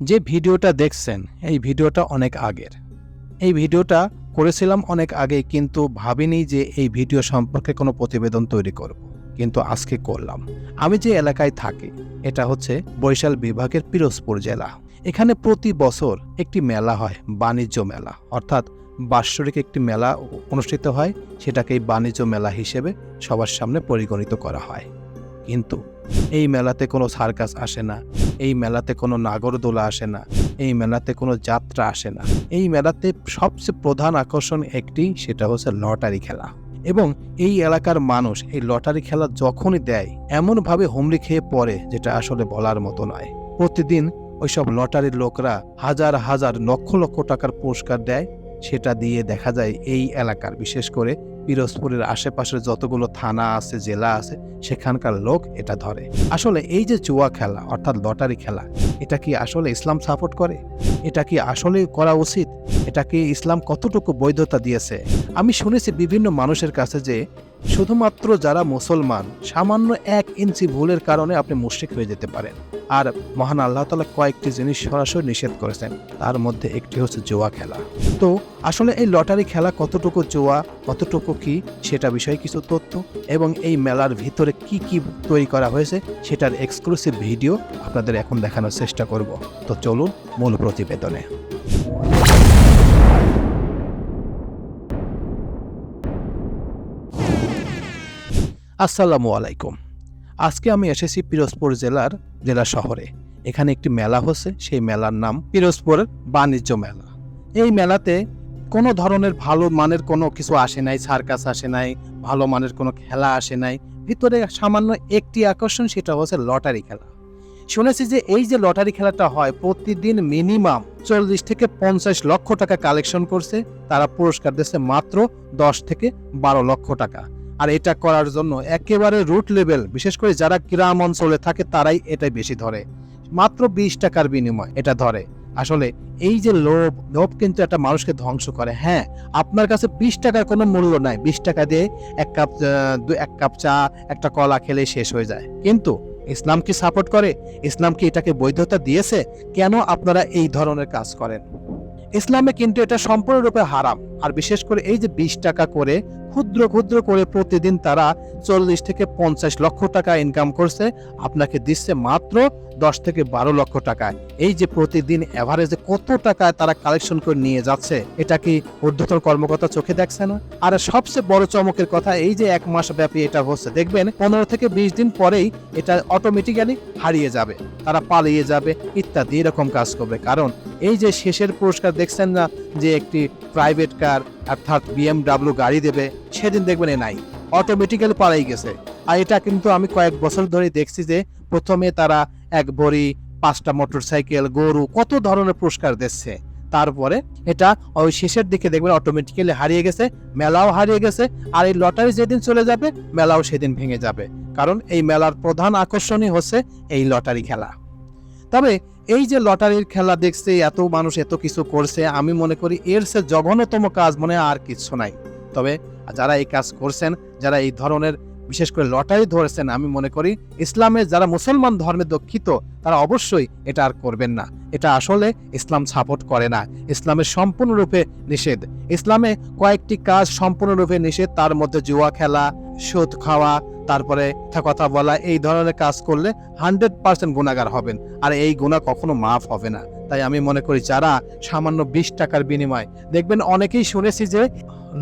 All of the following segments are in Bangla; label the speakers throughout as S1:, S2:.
S1: যে ভিডিওটা দেখছেন, এই ভিডিওটা অনেক আগের। এই ভিডিওটা করেছিলাম অনেক আগে, কিন্তু ভাবিনি যে এই ভিডিও সম্পর্কে কোনো প্রতিবেদন তৈরি করব। কিন্তু আজকে করলাম। আমি যে এলাকায় থাকি, এটা হচ্ছে বরিশাল বিভাগের পিরোজপুর জেলা। এখানে প্রতি বছর একটি মেলা হয়, বাণিজ্য মেলা। অর্থাৎ বাৎসরিক একটি মেলা অনুষ্ঠিত হয় সেটাকেই বাণিজ্য মেলা হিসেবে সবার সামনে পরিগণিত করা হয়। কিন্তু এই মেলাতে কোনো সার্কাস আসে না এই মেলাতে কোনো নাগরদোলা আসে না, এই মেলাতে কোনো যাত্রা আসে না। এই মেলাতে সবচেয়ে প্রধান আকর্ষণ একটি, সেটা হচ্ছে লটারি খেলা। এবং এই এলাকার মানুষ এই লটারি খেলা যখনই দেয়, এমনভাবে হুমড়ি খেয়ে পড়ে, যেটা আসলে বলার মতো নয়। প্রতিদিন ওইসব লটারির লোকরা হাজার হাজার লক্ষ লক্ষ টাকার পুরস্কার দেয়, সেটা দিয়ে দেখা যায় এই এলাকার, বিশেষ করে পিরোজপুরের আশেপাশের যতগুলো থানা আছে, জেলা আছে, সেখানকার লোক এটা ধরে। আসলে এই যে চুয়া খেলা, অর্থাৎ লটারি খেলা, এটা কি আসলে ইসলাম সাপোর্ট করে? এটা কি আসলে করা উচিত? এটাকে ইসলাম কতটুকু বৈধতা দিয়েছে? আমি শুনেছি বিভিন্ন মানুষের কাছে যে শুধুমাত্র যারা মুসলমান, সামান্য এক ইঞ্চি ভুলের কারণে আপনি মুশরিক হয়ে যেতে পারেন। আর মহান আল্লাহ তালা কয়েকটি জিনিস সরাসরি নিষেধ করেছেন। তার মধ্যে একটি হচ্ছে জোয়া খেলা। তো, আসলে এই লটারি খেলা কতটুকু জোয়া, কতটুকু কি, সেটা বিষয়ে কিছু তথ্য এবং এই মেলার ভিতরে কি কি তৈরি করা হয়েছে, সেটার এক্সক্লুসিভ ভিডিও আপনাদের এখন দেখানোর চেষ্টা করব। তো চলুন মূল প্রতিবেদনে। আসসালামু আলাইকুম। আজকে আমি এসেছি পিরোজপুর জেলার জেলা শহরে। এখানে একটি মেলা হচ্ছে, সেই মেলার নাম পিরোজপুর বাণিজ্য মেলা। এই মেলাতে কোনো ধরনের ভালো মানের কোনো কিছু আসে নাই, সার্কাস আসে নাই, ভালো মানের কোনো খেলা আসে নাই। ভিতরে সামান্য একটি আকর্ষণ, সেটা হচ্ছে লটারি খেলা। শুনেছি যে এই যে লটারি খেলাটা হয়, প্রতিদিন মিনিমাম চল্লিশ থেকে পঞ্চাশ লক্ষ টাকা কালেকশন করছে। তারা পুরস্কার দিচ্ছে মাত্র দশ থেকে বারো লক্ষ টাকা। আর এটা করার জন্য একেবারে রুট লেভেল বিশেষ করে যারা গ্রাম অঞ্চলে থাকে তারাই এটাই বেশি ধরে। মাত্র বিশ টাকার বিনিময় এটা ধরে। আসলে এই যে লোভ লোভ কিন্তু একটা মানুষকে ধ্বংস করে। হ্যাঁ আপনার কাছে বিশ টাকার কোনো মূল্য নাই। বিশ টাকা দিয়ে এক কাপ এক কাপ চা, একটা কলা খেলে শেষ হয়ে যায়। কিন্তু ইসলাম কি সাপোর্ট করে? ইসলাম কি এটাকে বৈধতা দিয়েছে? কেন আপনারা এই ধরনের কাজ করেন? ইসলামে কিন্তু এটা সম্পূর্ণরূপে হারাম। আর বিশেষ করে এই যে বিশ টাকা করে, ক্ষুদ্র ক্ষুদ্র করে প্রতিদিন তারা চল্লিশ থেকে পঞ্চাশ লক্ষ টাকা ইনকাম করছে। আপনাকে দিচ্ছে মাত্র দশ থেকে বারো লক্ষ টাকা। এই যে প্রতিদিন এভারেজে কত টাকা তারা কালেকশন করে নিয়ে যাচ্ছে, এটা কি ঊর্ধ্বতন কর্মকর্তা চোখে দেখছে না? আর সবচেয়ে বড় চমকের কথা, এই যে এক মাস ব্যাপী এটা হচ্ছে। দেখবেন পনেরো থেকে বিশ দিন পরেই এটা অটোমেটিক্যালি হারিয়ে যাবে। তারা পালিয়ে যাবে, ইত্যাদি এরকম কাজ করবে। কারণ এই যে শেষের পুরস্কার দেখছেন না যে একটি প্রাইভেট কার অর্থাৎ বিএমডাব্লিউ গাড়ি দেবে, সেদিন দেখবেন এ নাই। অটোমেটিক্যালি পালাই গেছে। আর এটা কিন্তু আমি কয়েক বছর ধরে দেখছি যে প্রথমে তারা এক বড়ি পাঁচটা মোটরসাইকেল, গরু কত ধরনের পুরস্কার দিচ্ছে। তারপরে এটা ওই শেষের দিকে দেখবেন অটোমেটিক্যালি হারিয়ে গেছে, মেলাও হারিয়ে গেছে, আর এই লটারি যেদিন চলে যাবে, মেলাও সেদিন ভেঙে যাবে। কারণ এই মেলার প্রধান আকর্ষণই হচ্ছে এই লটারি খেলা। তবে এই যে লটারির খেলা দেখছে, এত মানুষ এত কিছু করছে, আমি মনে করি এর সে জঘন্যতম কাজ মনে আর কিছু নাই। তবে যারা এই কাজ করছেন, যারা এই ধরনের বিশেষ করে লটারি ধরেছেন, আমি মনে করি ইসলামের যারা মুসলমান ধর্মে দক্ষিত তারা অবশ্যই এটা আর করবেন না। এটা আসলে ইসলাম সাপোর্ট করে না। ইসলামের সম্পূর্ণরূপে নিষেধ। ইসলামে কয়েকটি কাজ সম্পূর্ণরূপে নিষেধ, তার মধ্যে জুয়া খেলা, সুদ খাওয়া তারপরে কথা বলা, এই ধরনের কাজ করলে হান্ড্রেড পার্সেন্ট গুণাগার হবেন। আর এই গুণা কখনো মাফ হবে না। তাই আমি মনে করি, যারা সামান্য বিশ টাকার বিনিময়, দেখবেন অনেকেই শুনেছি যে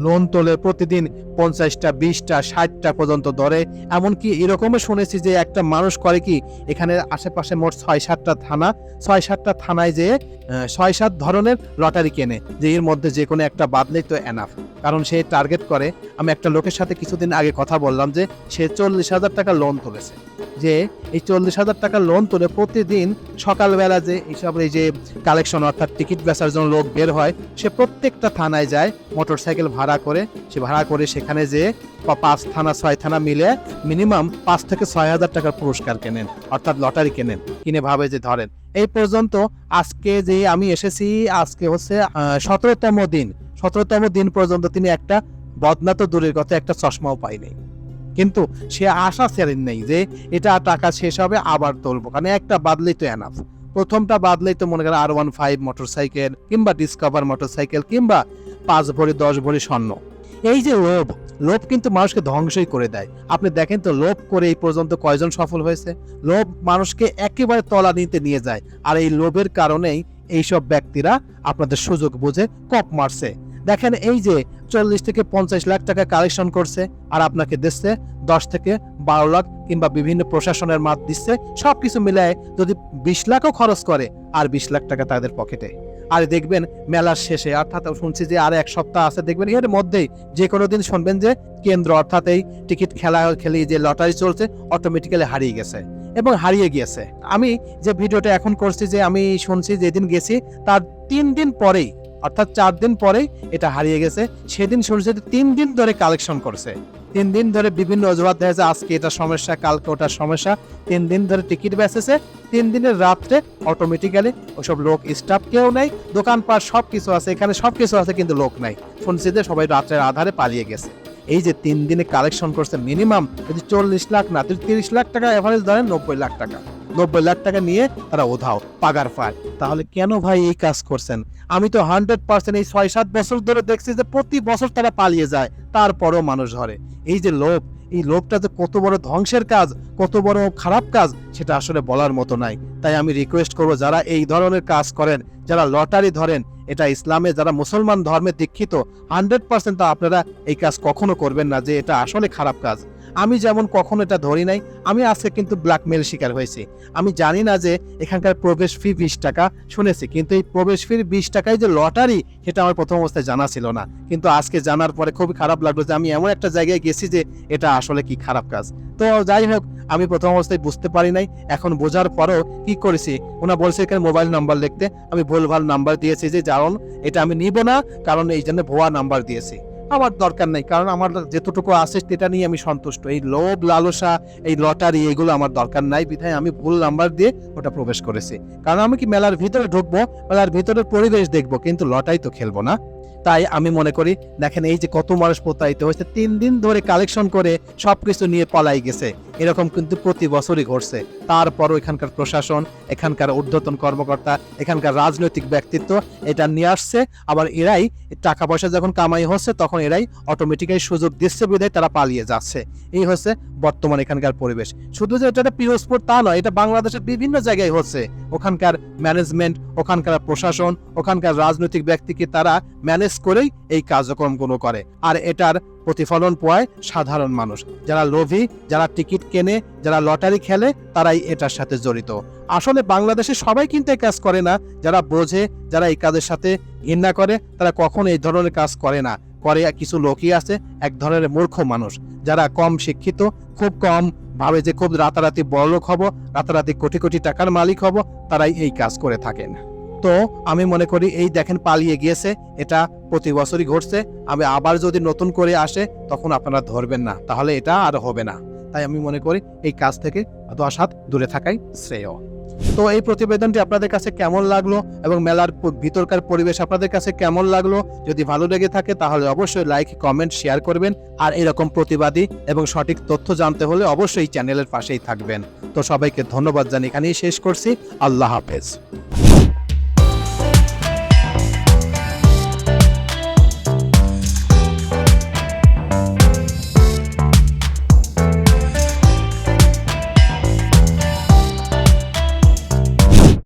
S1: লোন তোলে প্রতিদিন পঞ্চাশটা, বিশটা, ষাটটা পর্যন্ত ধরে। এমনকি এরকমও শুনেছি যে একটা মানুষ করে কি, এখানে আশেপাশে মোট ছয় সাতটা থানা ছয় সাতটা থানায় যে ছয় সাত ধরনের লটারি কেনে, যে এর মধ্যে যে কোনো একটা বাদলেই তো এনাফ কারণ সে টার্গেট করে। আমি একটা লোকের সাথে কিছুদিন আগে কথা বললাম যে, সে চল্লিশ হাজার টাকা লোন তুলেছে। যে এই চল্লিশ হাজার টাকা লোন তুলে প্রতিদিন সকালবেলা যে এইসব এই যে কালেকশন অর্থাৎ টিকিট বেচার জন্য লোক বের হয়, সে প্রত্যেকটা থানায় যায় মোটর সাইকেল ভাড়া করে, সে ভাড়া করে সেখানে যে পাঁচ থানা, ছয় থানা মিলে মিনিমাম পাঁচ থেকে ছয় হাজার টাকার পুরস্কার কেনেন, অর্থাৎ লটারি কেনেন। কিনে ভাবে যে ধরেন, এই পর্যন্ত আজকে যে আমি এসেছি, আজকে হচ্ছে সতেরোতম দিন সতেরোতম দিন পর্যন্ত তিনি একটা বদনা দূরের কথা, একটা চশমাও পাইনি কিন্তু সে আশা ছেড়েন নেই যে এটা টাকা শেষ হবে, আবার তুলবো। কারণ একটা বাদলেই তো এনাফ প্রথমটা বাদলেই তো মনে করেন আর ওয়ান ফাইভ মোটরসাইকেল কিংবা ডিসকভার মোটরসাইকেল কিংবা পাঁচ ভরি, দশ ভরি স্বর্ণ। এই যে লোভ লোভ কিন্তু মানুষকে ধ্বংসই করে দেয়। আপনি দেখেন তো, লোভ করে এই পর্যন্ত কয়জন সফল হয়েছে? লোভ মানুষকে একেবারে তলা নিতে নিয়ে যায়। আর এই লোভের কারণেই এইসব ব্যক্তিরা আপনাদের সুযোগ বুঝে কপ মারছে। দেখেন এই যে চল্লিশ থেকে পঞ্চাশ লাখ টাকা কালেকশন করছে আর আপনাকে দিচ্ছে দশ থেকে বারো লাখ কিংবা বিভিন্ন প্রশাসনের মাত দিচ্ছে, সবকিছু মিলায় যদি বিশ লাখও খরচ করে, আর বিশ লাখ টাকা তাদের পকেটে। আর দেখবেন মেলার শেষে, অর্থাৎ শুনছি যে আর এক সপ্তাহ আছে, দেখবেন এর মধ্যেই যে কোনো দিন শুনবেন যে কেন্দ্র, অর্থাৎ এই টিকিট খেলা খেলে যে লটারি চলছে অটোমেটিক্যালি হারিয়ে গেছে এবং হারিয়ে গিয়েছে। আমি যে ভিডিওটা এখন করছি যে আমি শুনছি যেদিন গেছি, তার তিন দিন পরেই অর্থাৎ চার দিন পরেই এটা হারিয়ে গেছে। সেদিন যে তিন দিন ধরে কালেকশন করছে। তিন দিন ধরে বিভিন্ন অজুহাত দেখা যায়, আজকে এটা সমস্যা, কালকে ওটা সমস্যা। তিন দিন ধরে টিকিট বেচেছে। তিন দিনের রাত্রে অটোমেটিক্যালি ওসব লোক স্টাফ কেউ নেই, দোকানপাট সব কিছু আছে, এখানে সব কিছু আছে কিন্তু লোক নাই। শুনছি যে সবাই রাত্রের আধারে পালিয়ে গেছে। এই যে তিন দিনে কালেকশন করছে মিনিমাম যদি চল্লিশ লাখ না তিরিশ লাখ টাকা এভারেজ ধরেন, নব্বই লাখ টাকা। নব্বই লাখ টাকা নিয়ে তারা ওধাও, পাগার পায় তাহলে কেন ভাই এই কাজ করছেন? আমি তো হান্ড্রেড পার্সেন্ট এই ছয় সাত বছর ধরে দেখছি যে প্রতি বছর তারা পালিয়ে যায়, তারপরেও মানুষ ধরে। এই যে লোভ, এই লোভটা যে কত বড় ধ্বংসের কাজ, কত বড় খারাপ কাজ, সেটা আসলে বলার মতো নাই। তাই আমি রিকোয়েস্ট করব যারা এই ধরনের কাজ করেন, যারা লটারি ধরেন, এটা ইসলামে যারা মুসলমান ধর্মে দীক্ষিত, হান্ড্রেড পার্সেন্ট আপনারা এই কাজ কখনো করবেন না যে এটা আসলে খারাপ কাজ। আমি যেমন কখনো এটা ধরি নাই, আমি আজকে কিন্তু ব্ল্যাকমেল শিকার হয়েছি। আমি জানি না যে এখানকার প্রবেশ ফি বিশ টাকা শুনেছি, কিন্তু এই প্রবেশ ফির বিশ টাকায় যে লটারি সেটা আমার প্রথম অবস্থায় জানা ছিল না। কিন্তু আজকে জানার পরে খুবই খারাপ লাগল যে আমি এমন একটা জায়গায় গেছি যে এটা আসলে কি খারাপ কাজ। তো যাই হোক, আমি প্রথম অবস্থায় বুঝতে পারি নাই, এখন বোঝার পরও কি করেছি? ওনা বলছে এখানে মোবাইল নাম্বার লিখতে। আমি ভুল ভুলভাল নাম্বার দিয়েছি যে কারণ এটা আমি নিব না, কারণ এই জন্য ভুয়া নাম্বার দিয়েছি। আমার দরকার নাই, কারণ আমার যেতটুকু আছে সেটা নিয়ে আমি সন্তুষ্ট। এই লোভ, লালসা, এই লটারি, এগুলো আমার দরকার নাই, বিধায় আমি ভুল নাম্বার দিয়ে ওটা প্রবেশ করেছি। কারণ আমি কি মেলার ভিতরে ঢুকবো? মেলার ভিতরে পরিবেশ দেখব, কিন্তু লটাই তো খেলব না। তাই আমি মনে করি, দেখেন এই যে কত মানুষ প্রতারিত হয়েছে, তিন দিন ধরে কালেকশন করে সবকিছু নিয়ে পলাই গেছে। এরকম কিন্তু প্রতি বছরই ঘটছে। তারপরও এখানকার প্রশাসন, এখানকার ঊর্ধ্বতন কর্মকর্তা, এখানকার রাজনৈতিক ব্যক্তিত্ব এটা নিয়ে আসছে। আবার এরাই টাকা পয়সা যখন কামাই হচ্ছে, তখন এরাই অটোমেটিক্যালি সুযোগ দিচ্ছে বিধায় তারা পালিয়ে যাচ্ছে। এই হচ্ছে বর্তমান এখানকার পরিবেশ। শুধু যে এটা পিরোজপুর তা নয়, এটা বাংলাদেশের বিভিন্ন জায়গায় হচ্ছে। ওখানকার ম্যানেজমেন্ট ওখানকার প্রশাসন, ওখানকার রাজনৈতিক ব্যক্তিকে তারা ম্যানেজ করেই এই কার্যক্রমগুলো করে। আর এটার প্রতিফলন পায় সাধারণ মানুষ। যারা লোভী, যারা টিকিট কেনে, যারা লটারি খেলে, তারাই এটার সাথে জড়িত। আসলে বাংলাদেশে সবাই কিন্তু এই কাজ করে না। যারা বোঝে, যারা এই কাজের সাথে ঘৃণা করে, তারা কখনো এই ধরনের কাজ করে না। করে কিছু লোকই আছে, এক ধরনের মূর্খ মানুষ। যারা কম শিক্ষিত, খুব কম ভাবে যে খুব রাতারাতি বড়লোক হব, রাতারাতি কোটি কোটি টাকার মালিক হব, তারাই এই কাজ করে থাকেন। তো আমি মনে করি এই দেখেন পালিয়ে গিয়েছে, এটা প্রতি বছরই ঘটছে। আমি আবার যদি নতুন করে আসে, তখন আপনারা ধরবেন না, তাহলে এটা আর হবে না। তাই আমি মনে করি এই কাজ থেকে দশ হাত দূরে থাকাই শ্রেয়। তো এই প্রতিবেদনটি আপনাদের কাছে কেমন লাগল এবং মেলার ভিতরকার পরিবেশ আপনাদের কাছে কেমন লাগল? যদি ভালো লেগে থাকে, তাহলে অবশ্যই লাইক কমেন্ট শেয়ার করবেন। আর এরকম প্রতিবাদী এবং সঠিক তথ্য জানতে হলে অবশ্যই চ্যানেলের পাশেই থাকবেন। তো সবাইকে ধন্যবাদ জানি এখানেই শেষ করছি। আল্লাহ হাফেজ।